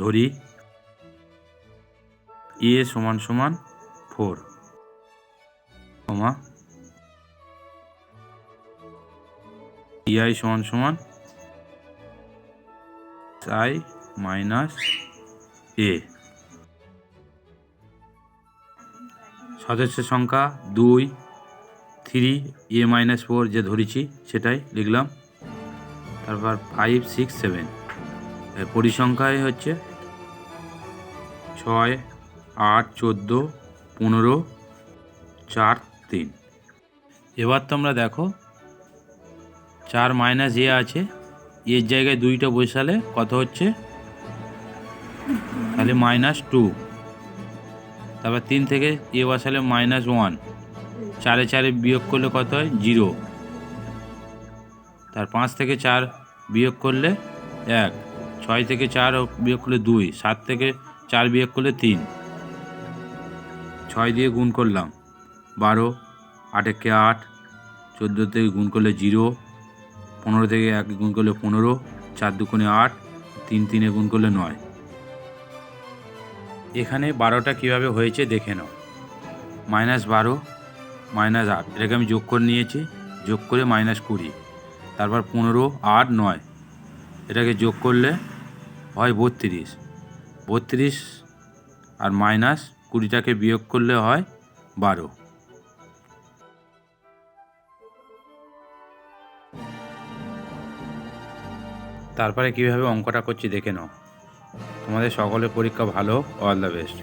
ধরি এ সমান সমান ফোর কমা ইআই সমান সমান আই মাইনাস এ। সদস্য সংখ্যা দুই, থ্রি, এ মাইনাস ফোর যে ধরেছি সেটাই লিখলাম, তারপর ফাইভ সিক্স সেভেন পরিসংখ্যায় হচ্ছে ছয়, আট, চোদ্দ, পনেরো, চার, তিন। এবার তোমরা দেখো, চার মাইনাস এ আছে, এর জায়গায় দুইটা বসালে কত হচ্ছে? তাহলে মাইনাস টু। তারপর তিন থেকে এ বসালে মাইনাস ওয়ান। চারে চারে বিয়োগ করলে কত হয়? জিরো। তার পাঁচ থেকে চার বিয়োগ করলে এক। ছয় থেকে চার বিয়োগ করলে দুই, সাত থেকে চার বিয়োগ করলে তিন। ছয় দিয়ে গুণ করলাম বারো আটেকে আট, চোদ্দ থেকে গুণ করলে জিরো, পনেরো থেকে এক গুণ করলে পনেরো, চার দুগুণে আট, তিন তিনে গুণ করলে নয়। এখানে বারোটা কীভাবে হয়েছে দেখে নাও। মাইনাস বারো, মাইনাস আট, এটাকে আমি যোগ করে নিয়েছি, যোগ করে মাইনাস কুড়ি, তারপর পনেরো, আট, নয় এটাকে যোগ করলে হয় বত্রিশ। বত্রিশ আর মাইনাস কুড়িটাকে বিয়োগ করলে হয় বারো। তারপরে কীভাবে অঙ্কটা করছি দেখে নাও। তোমাদের সকলের পরীক্ষা ভালো অল দ্য বেস্ট